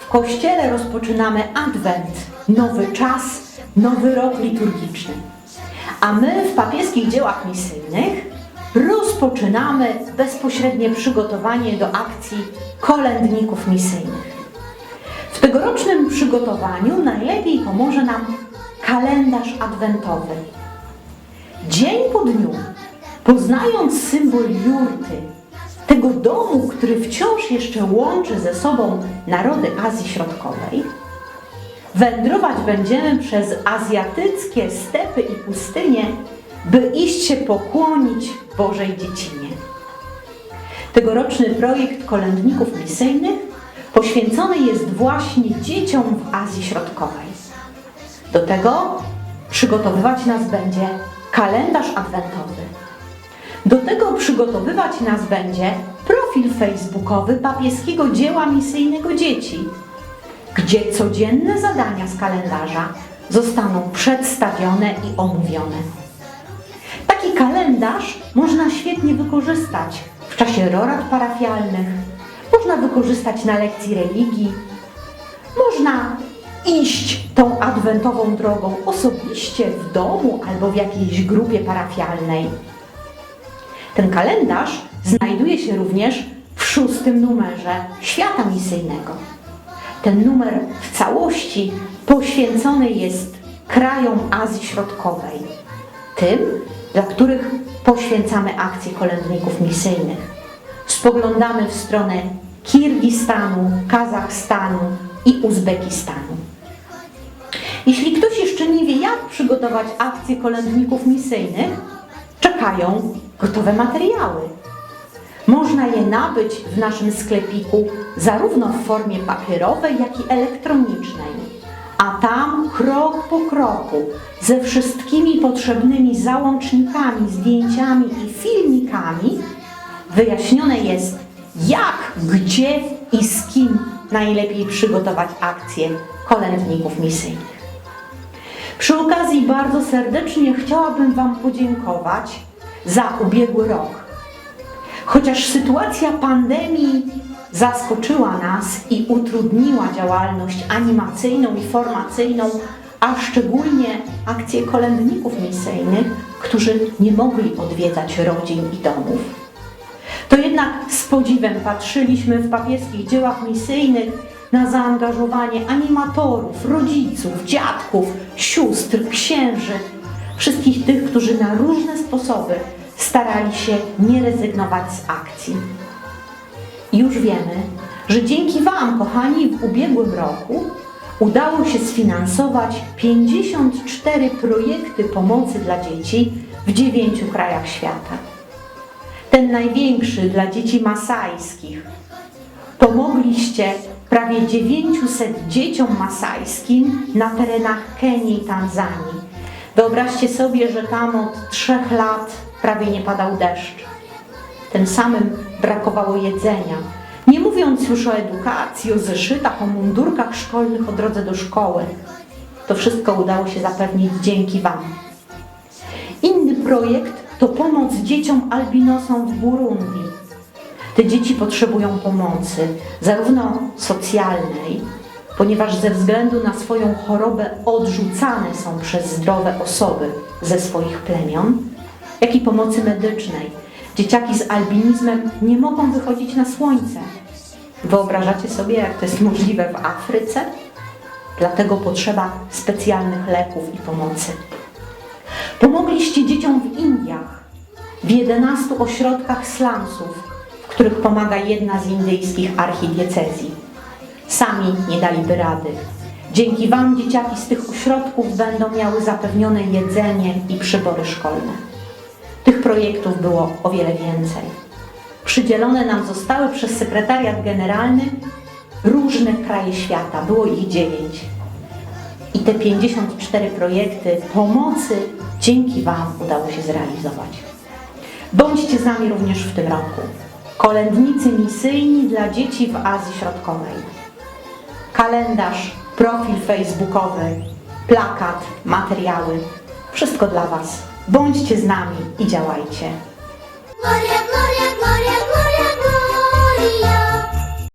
W Kościele rozpoczynamy Adwent, nowy czas, nowy rok liturgiczny. A my w papieskich dziełach misyjnych rozpoczynamy bezpośrednie przygotowanie do akcji kolędników misyjnych. W tegorocznym przygotowaniu najlepiej pomoże nam kalendarz adwentowy. Dzień po dniu, poznając symbol jurty, tego domu, który wciąż jeszcze łączy ze sobą narody Azji Środkowej, wędrować będziemy przez azjatyckie stepy i pustynie, by iść się pokłonić Bożej Dziecinie. Tegoroczny projekt kolędników misyjnych poświęcony jest właśnie dzieciom w Azji Środkowej. Do tego przygotowywać nas będzie kalendarz adwentowy. Do tego przygotowywać nas będzie profil facebookowy papieskiego dzieła misyjnego dzieci, gdzie codzienne zadania z kalendarza zostaną przedstawione i omówione. Taki kalendarz można świetnie wykorzystać w czasie rorad parafialnych, można wykorzystać na lekcji religii, można iść tą adwentową drogą osobiście w domu albo w jakiejś grupie parafialnej. Ten kalendarz znajduje się również w szóstym numerze Świata Misyjnego. Ten numer w całości poświęcony jest krajom Azji Środkowej, tym, dla których poświęcamy akcje kolędników misyjnych. Spoglądamy w stronę Kirgistanu, Kazachstanu i Uzbekistanu. Jeśli ktoś jeszcze nie wie, jak przygotować akcje kolędników misyjnych, czekają gotowe materiały. Można je nabyć w naszym sklepiku zarówno w formie papierowej, jak i elektronicznej. A tam krok po kroku, ze wszystkimi potrzebnymi załącznikami, zdjęciami i filmikami wyjaśnione jest, jak, gdzie i z kim najlepiej przygotować akcje kolędników misyjnych. Przy okazji bardzo serdecznie chciałabym Wam podziękować za ubiegły rok. Chociaż sytuacja pandemii zaskoczyła nas i utrudniła działalność animacyjną i formacyjną, a szczególnie akcje kolędników misyjnych, którzy nie mogli odwiedzać rodzin i domów, to jednak z podziwem patrzyliśmy w papieskich dziełach misyjnych na zaangażowanie animatorów, rodziców, dziadków, sióstr, księży, wszystkich tych, którzy na różne sposoby starali się nie rezygnować z akcji. Już wiemy, że dzięki Wam, kochani, w ubiegłym roku udało się sfinansować 54 projekty pomocy dla dzieci w dziewięciu krajach świata. Ten największy dla dzieci masajskich. Pomogliście prawie 900 dzieciom masajskim na terenach Kenii i Tanzanii. Wyobraźcie sobie, że tam od trzech lat prawie nie padał deszcz. Tym samym brakowało jedzenia. Nie mówiąc już o edukacji, o zeszytach, o mundurkach szkolnych, o drodze do szkoły. To wszystko udało się zapewnić dzięki Wam. Inny projekt to pomoc dzieciom albinosom w Burundi. Te dzieci potrzebują pomocy, zarówno socjalnej, ponieważ ze względu na swoją chorobę odrzucane są przez zdrowe osoby ze swoich plemion, jak i pomocy medycznej. Dzieciaki z albinizmem nie mogą wychodzić na słońce. Wyobrażacie sobie, jak to jest możliwe w Afryce? Dlatego potrzeba specjalnych leków i pomocy. Pomogliście dzieciom w Indiach, w 11 ośrodkach slumsów, w których pomaga jedna z indyjskich archidiecezji. Sami nie daliby rady. Dzięki Wam dzieciaki z tych ośrodków będą miały zapewnione jedzenie i przybory szkolne. Tych projektów było o wiele więcej. Przydzielone nam zostały przez sekretariat generalny różne kraje świata. Było ich dziewięć. I te 54 projekty pomocy dzięki Wam udało się zrealizować. Bądźcie z nami również w tym roku. Kolędnicy misyjni dla dzieci w Azji Środkowej kalendarz, profil facebookowy, plakat, materiały. Wszystko dla Was. Bądźcie z nami i działajcie. Gloria, gloria, gloria, gloria, gloria.